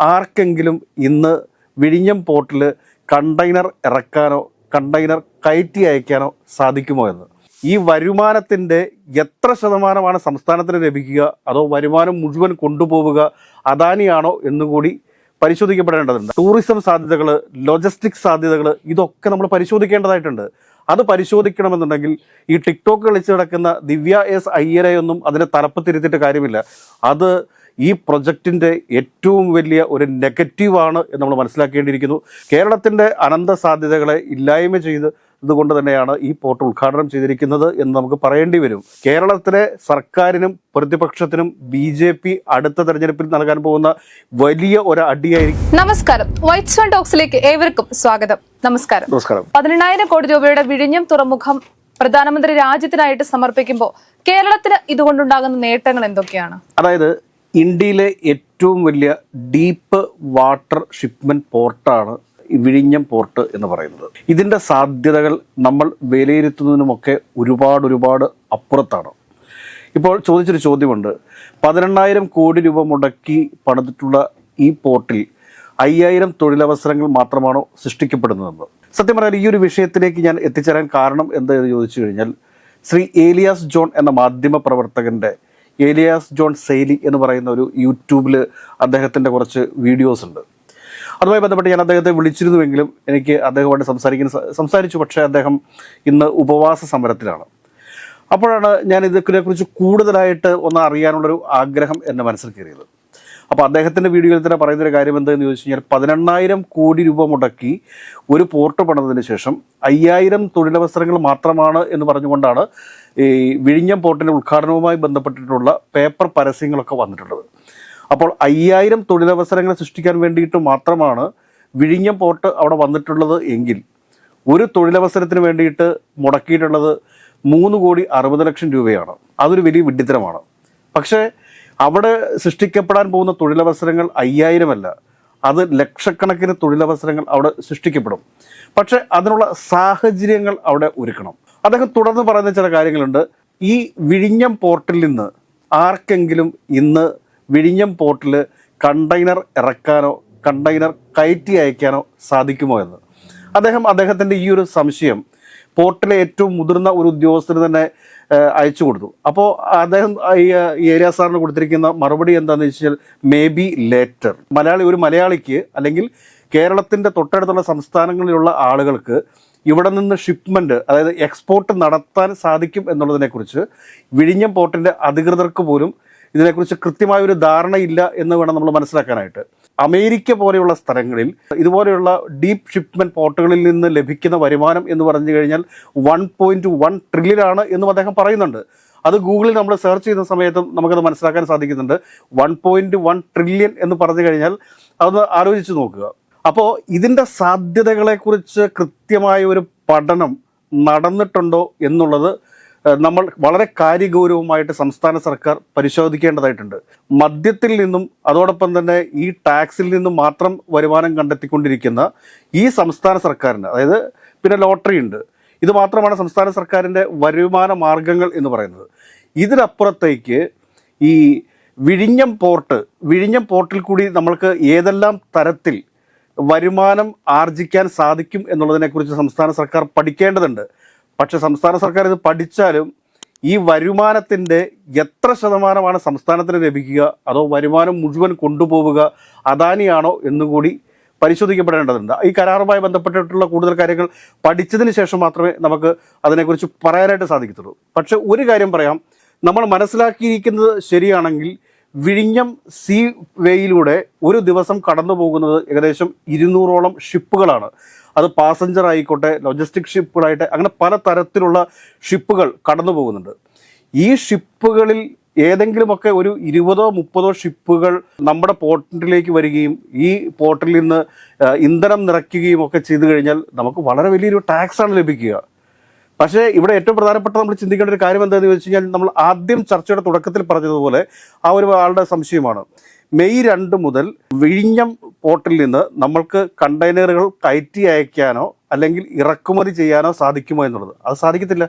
ആർക്കെങ്കിലും ഇന്ന് വിഴിഞ്ഞം പോർട്ടിൽ കണ്ടെയ്നർ ഇറക്കാനോ കണ്ടെയ്നർ കയറ്റി അയക്കാനോ സാധിക്കുമോ എന്ന്? ഈ വരുമാനത്തിന്റെ എത്ര ശതമാനമാണ് സംസ്ഥാനത്തിന് ലഭിക്കുക? അതോ വരുമാനം മുഴുവൻ കൊണ്ടുപോവുക അദാനിയാണോ എന്നുകൂടി പരിശോധിക്കപ്പെടേണ്ടതുണ്ട്. ടൂറിസം സാധ്യതകൾ ലോജിസ്റ്റിക്സ് സാധ്യതകൾ ഇതൊക്കെ നമ്മൾ പരിശോധിക്കേണ്ടതായിട്ടുണ്ട്. അത് പരിശോധിക്കണമെന്നുണ്ടെങ്കിൽ ഈ ടിക്ടോക്ക് കളിച്ച് കിടക്കുന്ന ദിവ്യ എസ് അയ്യരെയൊന്നും അതിനെ തലപ്പത്തിരുത്തിയിട്ട് കാര്യമില്ല. അത് ഈ പ്രൊജക്റ്റിന്റെ ഏറ്റവും വലിയ ഒരു നെഗറ്റീവാണ് എന്ന് നമ്മൾ മനസ്സിലാക്കേണ്ടിയിരിക്കുന്നു. കേരളത്തിന്റെ അനന്ത സാധ്യതകളെ ഇല്ലായ്മ ചെയ്ത് ഇതുകൊണ്ട് തന്നെയാണ് ഈ പോർട്ട് ഉദ്ഘാടനം ചെയ്തിരിക്കുന്നത് എന്ന് നമുക്ക് പറയേണ്ടി വരും. കേരളത്തിലെ സർക്കാരിനും പ്രതിപക്ഷത്തിനും ബി ജെ പി അടുത്ത തെരഞ്ഞെടുപ്പിൽ നൽകാൻ പോകുന്ന വലിയ ഒരു അടിയായിരിക്കും. നമസ്കാരം. വൈറ്റ് സോൺ ടോക്സിലേക്ക് ഏവർക്കും സ്വാഗതം. നമസ്കാരം. നമസ്കാരം. പതിനെണ്ണായിരം കോടി രൂപയുടെ വിഴിഞ്ഞം തുറമുഖം പ്രധാനമന്ത്രി രാജ്യത്തിനായിട്ട് സമർപ്പിക്കുമ്പോൾ കേരളത്തിന് ഇതുകൊണ്ടുണ്ടാകുന്ന നേട്ടങ്ങൾ എന്തൊക്കെയാണ്? അതായത് ഇന്ത്യയിലെ ഏറ്റവും വലിയ ഡീപ്പ് വാട്ടർ ഷിപ്മെന്റ് പോർട്ടാണ് വിഴിഞ്ഞം പോർട്ട് എന്ന് പറയുന്നത്. ഇതിന്റെ സാധ്യതകൾ നമ്മൾ വിലയിരുത്തുന്നതിനുമൊക്കെ ഒരുപാട് ഒരുപാട് അപ്പുറത്താണ്. ഇപ്പോൾ ചോദിച്ചൊരു ചോദ്യമുണ്ട്. പതിനെണ്ണായിരം കോടി രൂപ മുടക്കി പണിതിട്ടുള്ള ഈ പോർട്ടിൽ അയ്യായിരം തൊഴിലവസരങ്ങൾ മാത്രമാണോ സൃഷ്ടിക്കപ്പെടുന്നതെന്ന്? സത്യം പറഞ്ഞാൽ ഈ ഒരു വിഷയത്തിലേക്ക് ഞാൻ എത്തിച്ചേരാൻ കാരണം എന്താ ചോദിച്ചു കഴിഞ്ഞാൽ ശ്രീ ഏലിയാസ് ജോൺ എന്ന മാധ്യമ പ്രവർത്തകന്റെ ഏലിയാസ് ജോൺ സെയ്ലി എന്ന് പറയുന്ന ഒരു യൂട്യൂബിൽ അദ്ദേഹത്തിന്റെ കുറച്ച് വീഡിയോസ് ഉണ്ട്. അതുമായി ബന്ധപ്പെട്ട് ഞാൻ അദ്ദേഹത്തെ വിളിച്ചിരുന്നുവെങ്കിലും എനിക്ക് അദ്ദേഹമായിട്ട് സംസാരിക്കുന്ന സംസാരിച്ചു. പക്ഷേ അദ്ദേഹം ഇന്ന് ഉപവാസ സമരത്തിലാണ്. അപ്പോഴാണ് ഞാൻ ഇതിനെക്കുറിച്ച് കൂടുതലായിട്ട് ഒന്ന് അറിയാനുള്ളൊരു ആഗ്രഹം എന്റെ മനസ്സിൽ കയറിയത്. അപ്പോൾ അദ്ദേഹത്തിന്റെ വീഡിയോയിൽ തന്നെ പറയുന്നൊരു കാര്യം എന്തെന്ന് ചോദിച്ചു കഴിഞ്ഞാൽ പതിനെണ്ണായിരം കോടി രൂപ മുടക്കി ഒരു പോർട്ട് പണിതതിന് ശേഷം അയ്യായിരം തൊഴിലവസരങ്ങൾ മാത്രമാണ് എന്ന് പറഞ്ഞുകൊണ്ടാണ് ഈ വിഴിഞ്ഞം പോർട്ടിന്റെ ഉദ്ഘാടനവുമായി ബന്ധപ്പെട്ടിട്ടുള്ള പേപ്പർ പരസ്യങ്ങളൊക്കെ വന്നിട്ടുള്ളത്. അപ്പോൾ അയ്യായിരം തൊഴിലവസരങ്ങൾ സൃഷ്ടിക്കാൻ വേണ്ടിയിട്ട് മാത്രമാണ് വിഴിഞ്ഞം പോർട്ട് അവിടെ വന്നിട്ടുള്ളത് എങ്കിൽ ഒരു തൊഴിലവസരത്തിന് വേണ്ടിയിട്ട് മുടക്കിയിട്ടുള്ളത് മൂന്ന് കോടി അറുപത് ലക്ഷം രൂപയാണ്. അതൊരു വലിയ വിഡ്ഢിത്തരമാണ്. പക്ഷേ അവിടെ സൃഷ്ടിക്കപ്പെടാൻ പോകുന്ന തൊഴിലവസരങ്ങൾ അയ്യായിരമല്ല. അത് ലക്ഷക്കണക്കിന് തൊഴിലവസരങ്ങൾ അവിടെ സൃഷ്ടിക്കപ്പെടും. പക്ഷേ അതിനുള്ള സാഹചര്യങ്ങൾ അവിടെ ഒരുക്കണം. അദ്ദേഹം തുടർന്ന് പറയുന്ന ചില കാര്യങ്ങളുണ്ട്. ഈ വിഴിഞ്ഞം പോർട്ടിൽ നിന്ന് ആർക്കെങ്കിലും ഇന്ന് വിഴിഞ്ഞം പോർട്ടിൽ കണ്ടെയ്നർ ഇറക്കാനോ കണ്ടെയ്നർ കയറ്റി അയക്കാനോ സാധിക്കുമോ എന്ന്? അദ്ദേഹം അദ്ദേഹത്തിന്റെ ഈ ഒരു സംശയം പോർട്ടിലെ ഏറ്റവും മുതിർന്ന ഒരു ഉദ്യോഗസ്ഥന് തന്നെ അയച്ചു കൊടുത്തു. അപ്പോൾ അദ്ദേഹം ഈ ഏരിയ സാറിന് കൊടുത്തിരിക്കുന്ന മറുപടി എന്താണെന്ന് വെച്ചാൽ മേ ബി ലേറ്റർ. മലയാളി ഒരു മലയാളിക്ക് അല്ലെങ്കിൽ കേരളത്തിന്റെ തൊട്ടടുത്തുള്ള സംസ്ഥാനങ്ങളിലുള്ള ആളുകൾക്ക് ഇവിടെ നിന്ന് ഷിപ്മെന്റ് അതായത് എക്സ്പോർട്ട് നടത്താൻ സാധിക്കും എന്നുള്ളതിനെക്കുറിച്ച് വിഴിഞ്ഞം പോർട്ടിന്റെ അധികൃതർക്ക് പോലും ഇതിനെക്കുറിച്ച് കൃത്യമായ ഒരു ധാരണയില്ല എന്ന് വേണം നമ്മൾ മനസ്സിലാക്കാനായിട്ട്. അമേരിക്ക പോലെയുള്ള സ്ഥലങ്ങളിൽ ഇതുപോലെയുള്ള ഡീപ്പ് ഷിപ്മെന്റ് പോർട്ടുകളിൽ നിന്ന് ലഭിക്കുന്ന വരുമാനം എന്ന് പറഞ്ഞു കഴിഞ്ഞാൽ വൺ പോയിന്റ് വൺ ട്രില്യനാണ് എന്നും അദ്ദേഹം പറയുന്നുണ്ട്. അത് ഗൂഗിളിൽ നമ്മൾ സെർച്ച് ചെയ്യുന്ന സമയത്തും നമുക്കത് മനസ്സിലാക്കാൻ സാധിക്കുന്നുണ്ട്. വൺ പോയിന്റ് വൺ ട്രില്യൺ എന്ന് പറഞ്ഞു കഴിഞ്ഞാൽ അതൊന്ന് ആലോചിച്ച് നോക്കുക. അപ്പോൾ ഇതിന്റെ സാധ്യതകളെക്കുറിച്ച് കൃത്യമായ ഒരു പഠനം നടന്നിട്ടുണ്ടോ എന്നുള്ളത് നമ്മൾ വളരെ കാര്യഗൗരവമായിട്ട് സംസ്ഥാന സർക്കാർ പരിശോധിക്കേണ്ടതായിട്ടുണ്ട്. മദ്യത്തിൽ നിന്നും അതോടൊപ്പം തന്നെ ഈ ടാക്സിൽ നിന്നും മാത്രം വരുമാനം കണ്ടെത്തിക്കൊണ്ടിരിക്കുന്ന ഈ സംസ്ഥാന സർക്കാരിന് അതായത് പിന്നെ ലോട്ടറി ഉണ്ട്. ഇത് മാത്രമാണ് സംസ്ഥാന സർക്കാരിന്റെ വരുമാന മാർഗങ്ങൾ എന്ന് പറയുന്നത്. ഇതിനപ്പുറത്തേക്ക് ഈ വിഴിഞ്ഞം പോർട്ട് വിഴിഞ്ഞം പോർട്ടിൽ കൂടി നമ്മൾക്ക് ഏതെല്ലാം തരത്തിൽ വരുമാനം ആർജിക്കാൻ സാധിക്കും എന്നുള്ളതിനെക്കുറിച്ച് സംസ്ഥാന സർക്കാർ പഠിക്കേണ്ടതുണ്ട്. പക്ഷെ സംസ്ഥാന സർക്കാർ ഇത് പഠിച്ചാലും ഈ വരുമാനത്തിന്റെ എത്ര ശതമാനമാണ് സംസ്ഥാനത്തിന് ലഭിക്കുക? അതോ വരുമാനം മുഴുവൻ കൊണ്ടുപോവുക അദാനിയാണോ എന്നുകൂടി പരിശോധിക്കപ്പെടേണ്ടതുണ്ട്. ഈ കരാറുമായി ബന്ധപ്പെട്ടിട്ടുള്ള കൂടുതൽ കാര്യങ്ങൾ പഠിച്ചതിന് ശേഷം മാത്രമേ നമുക്ക് അതിനെക്കുറിച്ച് പറയാനായിട്ട് സാധിക്കത്തുള്ളൂ. പക്ഷെ ഒരു കാര്യം പറയാം. നമ്മൾ മനസ്സിലാക്കിയിരിക്കുന്നത് ശരിയാണെങ്കിൽ വിഴിഞ്ഞം സീ വേയിലൂടെ ഒരു ദിവസം കടന്നു പോകുന്നത് ഏകദേശം ഇരുന്നൂറോളം ഷിപ്പുകളാണ് അത് പാസഞ്ചർ ആയിക്കോട്ടെ ലോജിസ്റ്റിക് ഷിപ്പുകളായിട്ട് അങ്ങനെ പല തരത്തിലുള്ള ഷിപ്പുകൾ കടന്നു പോകുന്നുണ്ട് ഈ ഷിപ്പുകളിൽ ഏതെങ്കിലുമൊക്കെ ഒരു ഇരുപതോ മുപ്പതോ ഷിപ്പുകൾ നമ്മുടെ പോർട്ടിലേക്ക് വരികയും ഈ പോർട്ടിൽ നിന്ന് ഇന്ധനം നിറയ്ക്കുകയും ഒക്കെ ചെയ്തു കഴിഞ്ഞാൽ നമുക്ക് വളരെ വലിയൊരു ടാക്സാണ് ലഭിക്കുക. പക്ഷേ ഇവിടെ ഏറ്റവും പ്രധാനപ്പെട്ട നമ്മൾ ചിന്തിക്കേണ്ട ഒരു കാര്യം എന്താണെന്ന് ചോദിച്ചു കഴിഞ്ഞാൽ നമ്മൾ ആദ്യം ചർച്ചയുടെ തുടക്കത്തിൽ പറഞ്ഞതുപോലെ ആ ഒരു ആളുടെ സംശയമാണ്. മെയ് രണ്ട് മുതൽ വിഴിഞ്ഞം പോർട്ടിൽ നിന്ന് നമ്മൾക്ക് കണ്ടെയ്നറുകൾ കയറ്റി അയക്കാനോ അല്ലെങ്കിൽ ഇറക്കുമതി ചെയ്യാനോ സാധിക്കുമോ എന്നുള്ളത്. അത് സാധിക്കത്തില്ല.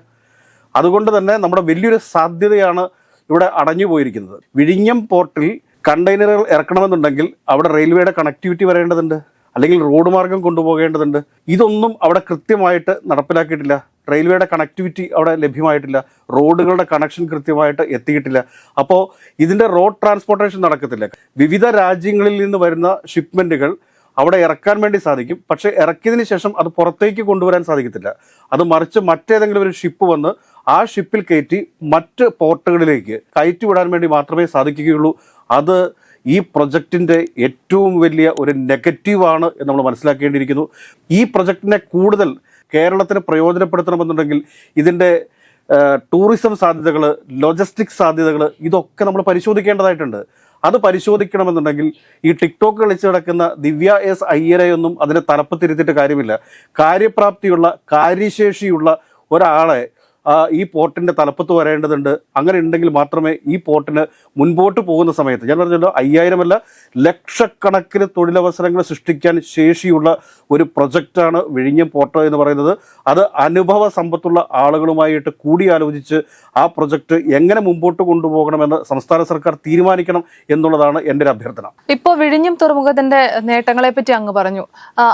അതുകൊണ്ട് തന്നെ നമ്മുടെ വലിയൊരു സാധ്യതയാണ് ഇവിടെ അടഞ്ഞു പോയിരിക്കുന്നത്. വിഴിഞ്ഞം പോർട്ടിൽ കണ്ടെയ്നറുകൾ ഇറക്കണമെന്നുണ്ടെങ്കിൽ അവിടെ റെയിൽവേയുടെ കണക്ടിവിറ്റി വരേണ്ടതുണ്ട്. അല്ലെങ്കിൽ റോഡ് മാർഗം കൊണ്ടുപോകേണ്ടതുണ്ട്. ഇതൊന്നും അവിടെ കൃത്യമായിട്ട് നടപ്പിലാക്കിയിട്ടില്ല. റെയിൽവേയുടെ കണക്ടിവിറ്റി അവിടെ ലഭ്യമായിട്ടില്ല. റോഡുകളുടെ കണക്ഷൻ കൃത്യമായിട്ട് എത്തിയിട്ടില്ല. അപ്പോൾ ഇതിന്റെ റോഡ് ട്രാൻസ്പോർട്ടേഷൻ നടക്കത്തില്ല. വിവിധ രാജ്യങ്ങളിൽ നിന്ന് വരുന്ന ഷിപ്മെന്റുകൾ അവിടെ ഇറക്കാൻ വേണ്ടി സാധിക്കും. പക്ഷേ ഇറക്കിയതിന് ശേഷം അത് പുറത്തേക്ക് കൊണ്ടുവരാൻ സാധിക്കത്തില്ല. അത് മറിച്ച് മറ്റേതെങ്കിലും ഒരു ഷിപ്പ് വന്ന് ആ ഷിപ്പിൽ കയറ്റി മറ്റ് പോർട്ടുകളിലേക്ക് കയറ്റി വിടാൻ വേണ്ടി മാത്രമേ സാധിക്കുകയുള്ളൂ. അത് ഈ പ്രൊജക്റ്റിന്റെ ഏറ്റവും വലിയ ഒരു നെഗറ്റീവാണ് എന്ന് നമ്മൾ മനസ്സിലാക്കേണ്ടിയിരിക്കുന്നു. ഈ പ്രൊജക്റ്റിനെ കൂടുതൽ കേരളത്തിന് പ്രയോജനപ്പെടുത്തണമെന്നുണ്ടെങ്കിൽ ഇതിന്റെ ടൂറിസം സാധ്യതകൾ ലോജിസ്റ്റിക്സ് സാധ്യതകൾ ഇതൊക്കെ നമ്മൾ പരിശോധിക്കേണ്ടതായിട്ടുണ്ട്. അത് പരിശോധിക്കണമെന്നുണ്ടെങ്കിൽ ഈ ടിക്ടോക്ക് കളിച്ച് കിടക്കുന്ന ദിവ്യ എസ് അയ്യരെയൊന്നും അതിനെ തലപ്പത്തിരുത്തിയിട്ട് കാര്യമില്ല. കാര്യപ്രാപ്തിയുള്ള കാര്യശേഷിയുള്ള ഒരാളെ ഈ പോർട്ടിന്റെ തലപ്പത്ത് വരേണ്ടതുണ്ട്. അങ്ങനെ ഉണ്ടെങ്കിൽ മാത്രമേ ഈ പോർട്ടിന് മുൻപോട്ട് പോകുന്ന സമയത്ത് ഞാൻ പറഞ്ഞല്ലോ അയ്യായിരമല്ല ലക്ഷക്കണക്കിന് തൊഴിലവസരങ്ങൾ സൃഷ്ടിക്കാൻ ശേഷിയുള്ള ഒരു പ്രൊജക്റ്റാണ് വിഴിഞ്ഞം പോർട്ട് എന്ന് പറയുന്നത്. അത് അനുഭവ സമ്പത്തുള്ള ആളുകളുമായിട്ട് കൂടിയാലോചിച്ച് ആ പ്രൊജക്റ്റ് എങ്ങനെ മുമ്പോട്ട് കൊണ്ടുപോകണമെന്ന് സംസ്ഥാന സർക്കാർ തീരുമാനിക്കണം എന്നുള്ളതാണ് എന്റെ ഒരു അഭ്യർത്ഥന. ഇപ്പോൾ വിഴിഞ്ഞം തുറമുഖത്തിന്റെ നേട്ടങ്ങളെ പറ്റി അങ്ങ് പറഞ്ഞു.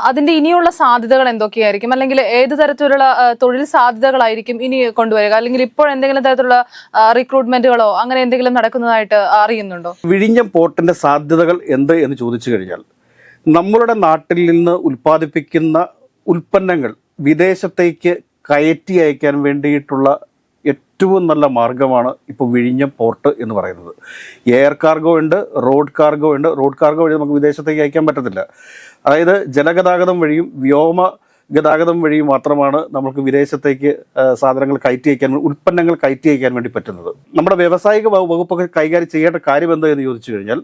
അതിന്റെ ഇനിയുള്ള സാധ്യതകൾ എന്തൊക്കെയായിരിക്കും? അല്ലെങ്കിൽ ഏത് തരത്തിലുള്ള തൊഴിൽ സാധ്യതകളായിരിക്കും ഇനി കൊണ്ടുവരിക? അല്ലെങ്കിൽ ഇപ്പോൾ എന്തെങ്കിലും തരത്തിലുള്ള റിക്രൂട്ട്മെന്റുകളോ അങ്ങനെ എന്തെങ്കിലും നടക്കുന്നതായിട്ട് അറിയുന്നുണ്ടോ? വിഴിഞ്ഞം പോർട്ടിന്റെ സാധ്യതകൾ എന്ത് എന്ന് ചോദിച്ചു കഴിഞ്ഞാൽ നമ്മളുടെ നാട്ടിൽ നിന്ന് ഉൽപ്പാദിപ്പിക്കുന്ന ഉൽപ്പന്നങ്ങൾ വിദേശത്തേക്ക് കയറ്റി അയക്കാൻ വേണ്ടിയിട്ടുള്ള ഏറ്റവും നല്ല മാർഗമാണ് ഇപ്പോൾ വിഴിഞ്ഞം പോർട്ട് എന്ന് പറയുന്നത്. എയർ കാർഗോ ഉണ്ട് റോഡ് കാർഗോ ഉണ്ട്. റോഡ് കാർഗോ വഴി നമുക്ക് വിദേശത്തേക്ക് അയക്കാൻ പറ്റത്തില്ല. അതായത് ജലഗതാഗതം വഴിയും വ്യോമ ഗതാഗതം വഴി മാത്രമാണ് നമുക്ക് വിദേശത്തേക്ക് സാധനങ്ങൾ കയറ്റി അയക്കാൻ ഉൽപ്പന്നങ്ങൾ കയറ്റി അയക്കാൻ വേണ്ടി പറ്റുന്നത്. നമ്മുടെ വ്യാവസായിക വകുപ്പൊക്കെ കൈകാര്യം ചെയ്യേണ്ട കാര്യം എന്താ എന്ന് ചോദിച്ചു കഴിഞ്ഞാൽ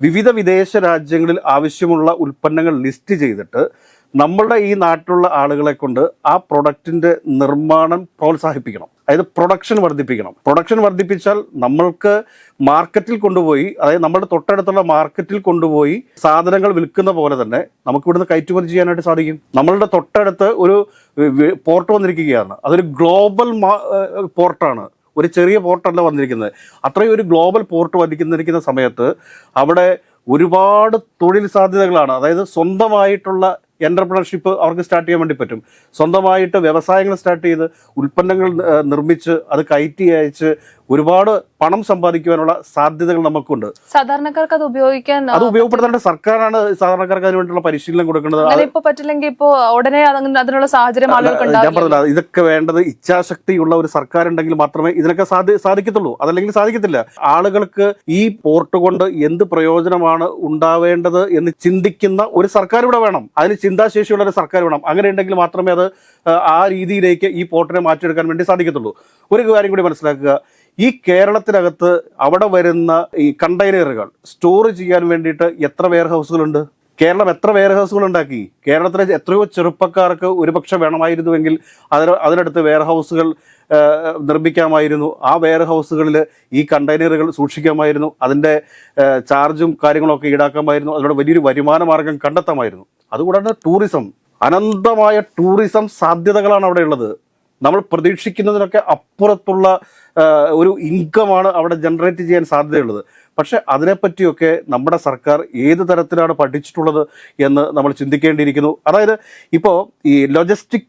വിവിധ വിദേശ രാജ്യങ്ങളിൽ ആവശ്യമുള്ള ഉൽപ്പന്നങ്ങൾ ലിസ്റ്റ് ചെയ്തിട്ട് നമ്മളുടെ ഈ നാട്ടിലുള്ള ആളുകളെ കൊണ്ട് ആ പ്രൊഡക്റ്റിന്റെ നിർമ്മാണം പ്രോത്സാഹിപ്പിക്കണം. അതായത് പ്രൊഡക്ഷൻ വർദ്ധിപ്പിക്കണം. പ്രൊഡക്ഷൻ വർദ്ധിപ്പിച്ചാൽ നമ്മൾക്ക് മാർക്കറ്റിൽ കൊണ്ടുപോയി അതായത് നമ്മുടെ തൊട്ടടുത്തുള്ള മാർക്കറ്റിൽ കൊണ്ടുപോയി സാധനങ്ങൾ വിൽക്കുന്ന പോലെ തന്നെ നമുക്ക് ഇവിടുന്ന് കയറ്റുമതി ചെയ്യാനായിട്ട് സാധിക്കും. നമ്മളുടെ തൊട്ടടുത്ത് ഒരു പോർട്ട് വന്നിരിക്കുകയാണ്. അതൊരു ഗ്ലോബൽ പോർട്ടാണ്. ഒരു ചെറിയ പോർട്ടല്ല വന്നിരിക്കുന്നത്. അത്രയും ഒരു ഗ്ലോബൽ പോർട്ട് വന്നിരിക്കുന്ന സമയത്ത് അവിടെ ഒരുപാട് തൊഴിൽ സാധ്യതകളാണ്. അതായത് സ്വന്തമായിട്ടുള്ള എന്റർപ്രണർഷിപ്പ് അവർക്ക് സ്റ്റാർട്ട് ചെയ്യാൻ വേണ്ടി പറ്റും. സ്വന്തമായിട്ട് വ്യവസായങ്ങൾ സ്റ്റാർട്ട് ചെയ്ത് ഉൽപ്പന്നങ്ങൾ നിർമ്മിച്ച് അത് കയറ്റി അയച്ച് ഒരുപാട് പണം സമ്പാദിക്കുവാനുള്ള സാധ്യതകൾ നമുക്കുണ്ട്. സാധാരണക്കാർക്ക് അത് ഉപയോഗിക്കാൻ അത് ഉപയോഗപ്പെടുത്തേണ്ട സർക്കാരാണ് സാധാരണക്കാർക്ക് അതിന് വേണ്ടിയുള്ള പരിശീലനം കൊടുക്കുന്നത് അങ്ങനെ ഇപ്പൊ പറ്റില്ലെങ്കിൽ ഇപ്പോ ഉടനെ അതിനുള്ള സാഹചര്യം ഞാൻ പറഞ്ഞില്ല ഇതൊക്കെ വേണ്ടത് ഇച്ഛാശക്തിയുള്ള ഒരു സർക്കാർ ഉണ്ടെങ്കിൽ മാത്രമേ ഇതിനൊക്കെ സാധിക്കത്തുള്ളൂ. അതല്ലെങ്കിൽ സാധിക്കത്തില്ല. ആളുകൾക്ക് ഈ പോർട്ട് കൊണ്ട് എന്ത് പ്രയോജനമാണ് ഉണ്ടാവേണ്ടത് എന്ന് ചിന്തിക്കുന്ന ഒരു സർക്കാർ ഇവിടെ വേണം. അതിന് ചിന്താശേഷിയുള്ള ഒരു സർക്കാർ വേണം. അങ്ങനെ ഉണ്ടെങ്കിൽ മാത്രമേ അത് ആ രീതിയിലേക്ക് ഈ പോർട്ടിനെ മാറ്റിയെടുക്കാൻ വേണ്ടി സാധിക്കത്തുള്ളൂ. ഒരു കാര്യം കൂടി മനസ്സിലാക്കുക. ഈ കേരളത്തിനകത്ത് അവിടെ വരുന്ന ഈ കണ്ടെയ്നറുകൾ സ്റ്റോർ ചെയ്യാൻ വേണ്ടിയിട്ട് എത്ര വെയർ ഹൗസുകളുണ്ട് കേരളം എത്ര വെയർ ഹൗസുകൾ ഉണ്ടാക്കി? കേരളത്തിലെ എത്രയോ ചെറുപ്പക്കാർക്ക് ഒരുപക്ഷെ വേണമായിരുന്നുവെങ്കിൽ അതിന് അതിനടുത്ത് വെയർ ഹൗസുകൾ നിർമ്മിക്കാമായിരുന്നു. ആ വെയർ ഹൗസുകളിൽ ഈ കണ്ടെയ്നറുകൾ സൂക്ഷിക്കാമായിരുന്നു. അതിന്റെ ചാർജും കാര്യങ്ങളൊക്കെ ഈടാക്കാമായിരുന്നു. അതിലൂടെ വലിയൊരു വരുമാന മാർഗം കണ്ടെത്താമായിരുന്നു. അതുകൂടാതെ ടൂറിസം. അനന്തമായ ടൂറിസം സാധ്യതകളാണ് അവിടെ ഉള്ളത്. നമ്മൾ പ്രതീക്ഷിക്കുന്നതിനൊക്കെ അപ്പുറത്തുള്ള ഒരു ഇൻകമാണ് അവിടെ ജനറേറ്റ് ചെയ്യാൻ സാധ്യതയുള്ളത്. പക്ഷെ അതിനെപ്പറ്റിയൊക്കെ നമ്മുടെ സർക്കാർ ഏത് തരത്തിലാണ് പഠിച്ചിട്ടുള്ളത് എന്ന് നമ്മൾ ചിന്തിക്കേണ്ടിയിരിക്കുന്നു. അതായത് ഇപ്പോൾ ഈ ലോജിസ്റ്റിക്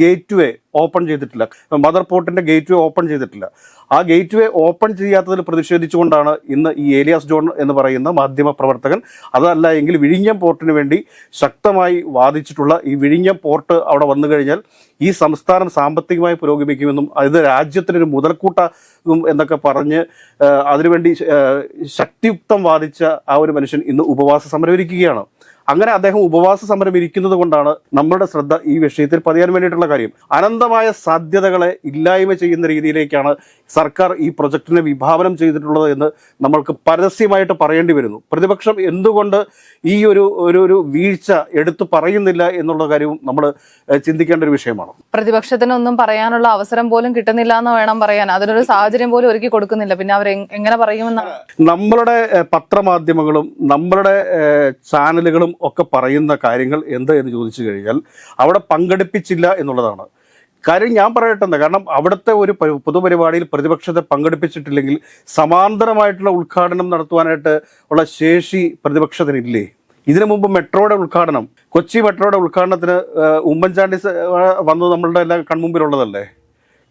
ഗേറ്റ് വേ ഓപ്പൺ ചെയ്തിട്ടില്ല. മദർ പോർട്ടിന്റെ ഗേറ്റ് വേ ഓപ്പൺ ചെയ്തിട്ടില്ല. ആ ഗേറ്റ് വേ ഓപ്പൺ ചെയ്യാത്തതിൽ പ്രതിഷേധിച്ചുകൊണ്ടാണ് ഇന്ന് ഈ ഏലിയാസ് ജോൺ എന്ന് പറയുന്ന മാധ്യമ പ്രവർത്തകൻ അതല്ല എങ്കിൽ വിഴിഞ്ഞം പോർട്ടിന് വേണ്ടി ശക്തമായി വാദിച്ചിട്ടുള്ള ഈ വിഴിഞ്ഞം പോർട്ട് അവിടെ വന്നു കഴിഞ്ഞാൽ ഈ സംസ്ഥാനം സാമ്പത്തികമായി പുരോഗമിക്കുമെന്നും അത് രാജ്യത്തിനൊരു മുതൽക്കൂട്ട എന്നൊക്കെ പറഞ്ഞ് അതിനുവേണ്ടി ശക്തിയുക്തം വാദിച്ച ആ ഒരു മനുഷ്യൻ ഇന്ന് ഉപവാസ സമരം ഇരിക്കുകയാണ് അങ്ങനെ അദ്ദേഹം ഉപവാസ സമരം ഇരിക്കുന്നത് കൊണ്ടാണ് നമ്മുടെ ശ്രദ്ധ ഈ വിഷയത്തിൽ പതിയാൻ വേണ്ടിയിട്ടുള്ള കാര്യം. അനന്തമായ സാധ്യതകളെ ഇല്ലായ്മ ചെയ്യുന്ന രീതിയിലേക്കാണ് സർക്കാർ ഈ പ്രൊജക്ടിനെ വിഭാവനം ചെയ്തിട്ടുള്ളത് എന്ന് നമ്മൾക്ക് പരസ്യമായിട്ട് പറയേണ്ടി വരുന്നു. പ്രതിപക്ഷം എന്തുകൊണ്ട് ഈ ഒരു ഒരു ഒരു വീഴ്ച എടുത്തു പറയുന്നില്ല എന്നുള്ള കാര്യവും നമ്മൾ ചിന്തിക്കേണ്ട ഒരു വിഷയമാണ്. പ്രതിപക്ഷത്തിനൊന്നും പറയാനുള്ള അവസരം പോലും കിട്ടുന്നില്ല എന്ന് വേണം പറയാൻ. അതിനൊരു സാഹചര്യം പോലും ഒരുക്കി കൊടുക്കുന്നില്ല. പിന്നെ അവർ എങ്ങനെ പറയുമെന്ന് നമ്മളുടെ പത്രമാധ്യമങ്ങളും നമ്മളുടെ ചാനലുകളും ഒക്കെ പറയുന്ന കാര്യങ്ങൾ എന്ത് എന്ന് ചോദിച്ചു കഴിഞ്ഞാൽ അവിടെ പങ്കെടുപ്പിച്ചില്ല എന്നുള്ളതാണ്. കാര്യം ഞാൻ പറയട്ടെ എന്താ, കാരണം അവിടുത്തെ ഒരു പൊതുപരിപാടിയിൽ പ്രതിപക്ഷത്തെ പങ്കെടുപ്പിച്ചിട്ടില്ലെങ്കിൽ സമാന്തരമായിട്ടുള്ള ഉദ്ഘാടനം നടത്തുവാനായിട്ട് ഉള്ള ശേഷി പ്രതിപക്ഷത്തിനില്ലേ? ഇതിനു മുമ്പ് മെട്രോയുടെ ഉദ്ഘാടനം. കൊച്ചി മെട്രോയുടെ ഉദ്ഘാടനത്തിന് ഉമ്മൻചാണ്ടി വന്നത് നമ്മളുടെ എല്ലാം കൺമുമ്പിലുള്ളതല്ലേ?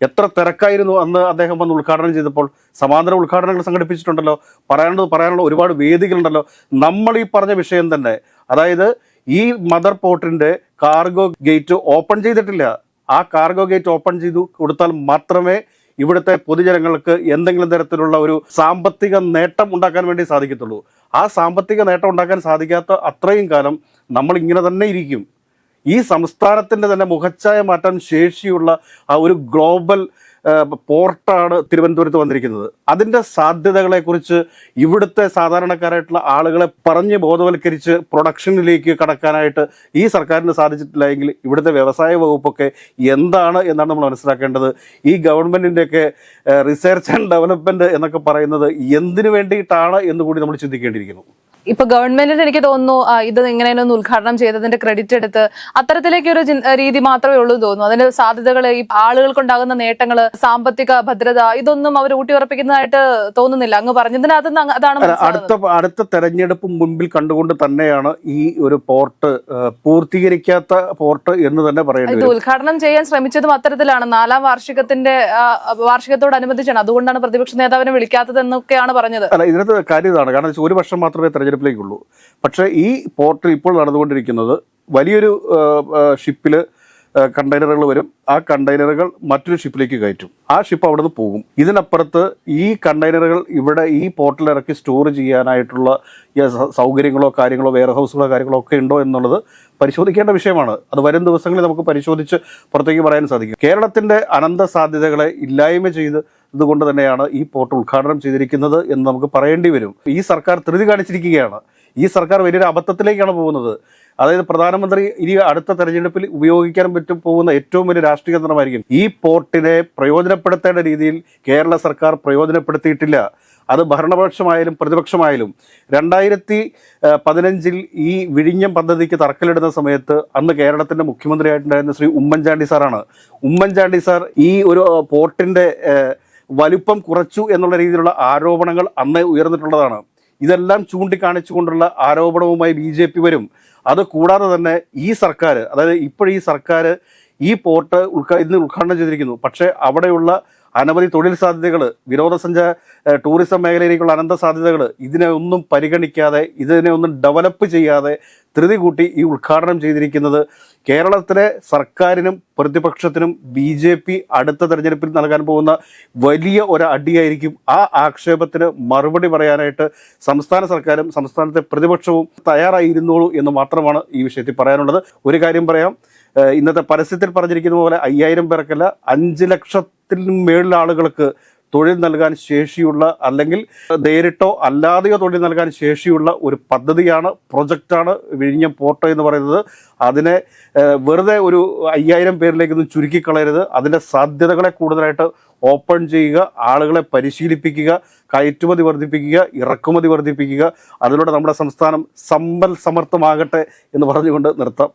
എത്ര തിരക്കായിരുന്നു അന്ന് അദ്ദേഹം വന്ന് ഉദ്ഘാടനം ചെയ്തപ്പോൾ. സമാന്തര ഉദ്ഘാടനങ്ങൾ സംഘടിപ്പിച്ചിട്ടുണ്ടല്ലോ. പറയാനുള്ളത് പറയാനുള്ള ഒരുപാട് വേദികളുണ്ടല്ലോ. നമ്മൾ ഈ പറഞ്ഞ വിഷയം തന്നെ അതായത് ഈ മദർ പോർട്ടിന്റെ കാർഗോ ഗേറ്റ് ഓപ്പൺ ചെയ്തിട്ടില്ല. ആ കാർഗോ ഗേറ്റ് ഓപ്പൺ ചെയ്തു കൊടുത്താൽ മാത്രമേ ഇവിടുത്തെ പൊതുജനങ്ങൾക്ക് എന്തെങ്കിലും തരത്തിലുള്ള ഒരു സാമ്പത്തിക നേട്ടം ഉണ്ടാക്കാൻ വേണ്ടി സാധിക്കത്തുള്ളൂ. ആ സാമ്പത്തിക നേട്ടം ഉണ്ടാക്കാൻ സാധിക്കാത്ത അത്രയും കാലം നമ്മൾ ഇങ്ങനെ തന്നെ ഇരിക്കും. ഈ സംസ്ഥാനത്തിന്റെ തന്നെ മുഖച്ഛായ മാറ്റാൻ ശേഷിയുള്ള ആ ഒരു ഗ്ലോബൽ പോർട്ടാണ് തിരുവനന്തപുരത്ത് വന്നിരിക്കുന്നത്. അതിന്റെ സാധ്യതകളെക്കുറിച്ച് ഇവിടുത്തെ സാധാരണക്കാരായിട്ടുള്ള ആളുകളെ പറഞ്ഞ് ബോധവൽക്കരിച്ച് പ്രൊഡക്ഷനിലേക്ക് കടക്കാനായിട്ട് ഈ സർക്കാരിന് സാധിച്ചിട്ടില്ല എങ്കിൽ ഇവിടുത്തെ വ്യവസായ വകുപ്പൊക്കെ എന്താണ് എന്നാണ് നമ്മൾ മനസ്സിലാക്കേണ്ടത്. ഈ ഗവൺമെന്റിന്റെയൊക്കെ റിസർച്ച് ആൻഡ് ഡെവലപ്മെന്റ് എന്നൊക്കെ പറയുന്നത് എന്തിനു വേണ്ടിയിട്ടാണ് എന്ന് കൂടി നമ്മൾ ചിന്തിക്കേണ്ടിയിരിക്കുന്നു. ഇപ്പൊ ഗവൺമെന്റിന് എനിക്ക് തോന്നുന്നു ഇത് ഇങ്ങനെ ഒന്ന് ഉദ്ഘാടനം ചെയ്തതിന്റെ ക്രെഡിറ്റ് എടുത്ത് അത്തരത്തിലേക്ക് ഒരു രീതി മാത്രമേ ഉള്ളൂ എന്ന് തോന്നുന്നു. അതിന്റെ സാധ്യതകൾ ഈ ആളുകൾക്കുണ്ടാകുന്ന നേട്ടങ്ങൾ സാമ്പത്തിക ഭദ്രത ഇതൊന്നും അവർ ഊട്ടിയുറപ്പിക്കുന്നതായിട്ട് തോന്നുന്നില്ല. അങ്ങ് പറഞ്ഞതിനകത്ത് അതാണ് അടുത്ത അടുത്ത തെരഞ്ഞെടുപ്പ് മുൻപിൽ കണ്ടുകൊണ്ട് തന്നെയാണ് ഈ ഒരു പോർട്ട് പൂർത്തീകരിക്കാത്ത പോർട്ട് എന്ന് തന്നെ പറയുന്നത് ഇത് ഉദ്ഘാടനം ചെയ്യാൻ ശ്രമിച്ചതും അത്തരത്തിലാണ്. നാലാം വാർഷികത്തിന്റെ വാർഷികത്തോടനുബന്ധിച്ചാണ് അതുകൊണ്ടാണ് പ്രതിപക്ഷ നേതാവിനെ വിളിക്കാത്തത് എന്നൊക്കെയാണ് പറഞ്ഞത്. അല്ല ഇതിനകത്ത് കാര്യം ഇതാണ്. കാരണം ഒരു വർഷം മാത്രമേ തെരഞ്ഞെടുപ്പിലേക്കുള്ളൂ പക്ഷേ ഈ പോർട്ട് ഇപ്പോൾ നടന്നുകൊണ്ടിരിക്കുന്നത് വലിയൊരു ഷിപ്പിൽ കണ്ടെയ്നറുകൾ വരും. ആ കണ്ടെയ്നറുകൾ മറ്റൊരു ഷിപ്പിലേക്ക് കയറ്റും. ആ ഷിപ്പ് അവിടെ നിന്ന് പോകും. ഇതിനപ്പുറത്ത് ഈ കണ്ടെയ്നറുകൾ ഇവിടെ ഈ പോർട്ടിൽ ഇറക്കി സ്റ്റോർ ചെയ്യാനായിട്ടുള്ള സൗകര്യങ്ങളോ കാര്യങ്ങളോ വെയർ ഹൗസുകളോ കാര്യങ്ങളോ ഒക്കെ ഉണ്ടോ എന്നുള്ളത് പരിശോധിക്കേണ്ട വിഷയമാണ്. അത് വരും ദിവസങ്ങളിൽ നമുക്ക് പരിശോധിച്ച് പുറത്തേക്ക് പറയാൻ സാധിക്കും. കേരളത്തിന്റെ അനന്ത സാധ്യതകളെ ഇല്ലായ്മ ചെയ്ത് ഇതുകൊണ്ട് തന്നെയാണ് ഈ പോർട്ട് ഉദ്ഘാടനം ചെയ്തിരിക്കുന്നത് എന്ന് നമുക്ക് പറയേണ്ടി വരും. ഈ സർക്കാർ ധൃതി കാണിച്ചിരിക്കുകയാണ്. ഈ സർക്കാർ വലിയൊരു അബദ്ധത്തിലേക്കാണ് പോകുന്നത്. അതായത് പ്രധാനമന്ത്രി ഇനി അടുത്ത തെരഞ്ഞെടുപ്പിൽ ഉപയോഗിക്കാൻ പറ്റും പോകുന്ന ഏറ്റവും വലിയ രാഷ്ട്രീയ തന്ത്രമായിരിക്കും ഈ പോർട്ടിനെ പ്രയോജനപ്പെടുത്തേണ്ട രീതിയിൽ കേരള സർക്കാർ പ്രയോജനപ്പെടുത്തിയിട്ടില്ല. അത് ഭരണപക്ഷമായാലും പ്രതിപക്ഷമായാലും. രണ്ടായിരത്തി പതിനഞ്ചിൽ ഈ വിഴിഞ്ഞം പദ്ധതിക്ക് തറക്കല്ലിടുന്ന സമയത്ത് അന്ന് കേരളത്തിന്റെ മുഖ്യമന്ത്രിയായിട്ടുണ്ടായിരുന്ന ശ്രീ ഉമ്മൻചാണ്ടി സാറാണ്. ഉമ്മൻചാണ്ടി സാർ ഈ ഒരു ഏഹ്, വലിപ്പം കുറച്ചു എന്നുള്ള രീതിയിലുള്ള ആരോപണങ്ങൾ അന്ന് ഉയർന്നിട്ടുള്ളതാണ്. ഇതെല്ലാം ചൂണ്ടിക്കാണിച്ചുകൊണ്ടുള്ള ആരോപണവുമായി ബി ജെ പി വരും. അത് കൂടാതെ തന്നെ ഈ സർക്കാർ അതായത് ഇപ്പോഴീ സർക്കാർ ഈ പോർട്ട് ഉദ്ഘാ ഇന്ന് ഉദ്ഘാടനം ചെയ്തിരിക്കുന്നു. പക്ഷേ അവിടെയുള്ള അനവധി തൊഴിൽ സാധ്യതകൾ വിനോദസഞ്ചാര ടൂറിസം മേഖലയിലേക്കുള്ള അനന്ത സാധ്യതകൾ ഇതിനെ ഒന്നും പരിഗണിക്കാതെ ഇതിനെ ഒന്നും ഡെവലപ്പ് ചെയ്യാതെ ധൃതി കൂട്ടി ഈ ഉദ്ഘാടനം ചെയ്തിരിക്കുന്നത് കേരളത്തിലെ സർക്കാരിനും പ്രതിപക്ഷത്തിനും ബി ജെ പി അടുത്ത തെരഞ്ഞെടുപ്പിൽ നൽകാൻ പോകുന്ന വലിയ ഒരു അടിയായിരിക്കും ആ ആക്ഷേപത്തിന് മറുപടി പറയാനായിട്ട് സംസ്ഥാന സർക്കാരും സംസ്ഥാനത്തെ പ്രതിപക്ഷവും തയ്യാറായിരുന്നുള്ളൂ എന്ന് മാത്രമാണ് ഈ വിഷയത്തിൽ പറയാനുള്ളത്. ഒരു കാര്യം പറയാം ഇന്നത്തെ പരസ്യത്തിൽ പറഞ്ഞിരിക്കുന്ന പോലെ അയ്യായിരം പേർക്കല്ല അഞ്ച് ലക്ഷത്തിനും മേളിൽ ആളുകൾക്ക് തൊഴിൽ നൽകാൻ ശേഷിയുള്ള അല്ലെങ്കിൽ നേരിട്ടോ അല്ലാതെയോ തൊഴിൽ നൽകാൻ ശേഷിയുള്ള ഒരു പദ്ധതിയാണ് പ്രൊജക്റ്റാണ് വിഴിഞ്ഞം പോർട്ട് എന്ന് പറയുന്നത്. അതിനെ വെറുതെ ഒരു അയ്യായിരം പേരിലേക്കൊന്നും ചുരുക്കിക്കളയരുത്. അതിന്റെ സാധ്യതകളെ കൂടുതലായിട്ട് ഓപ്പൺ ചെയ്യുക ആളുകളെ പരിശീലിപ്പിക്കുക കയറ്റുമതി വർദ്ധിപ്പിക്കുക ഇറക്കുമതി വർദ്ധിപ്പിക്കുക. അതിലൂടെ നമ്മുടെ സംസ്ഥാനം സമ്പൽ സമർത്ഥമാകട്ടെ എന്ന് പറഞ്ഞുകൊണ്ട് നിർത്താം.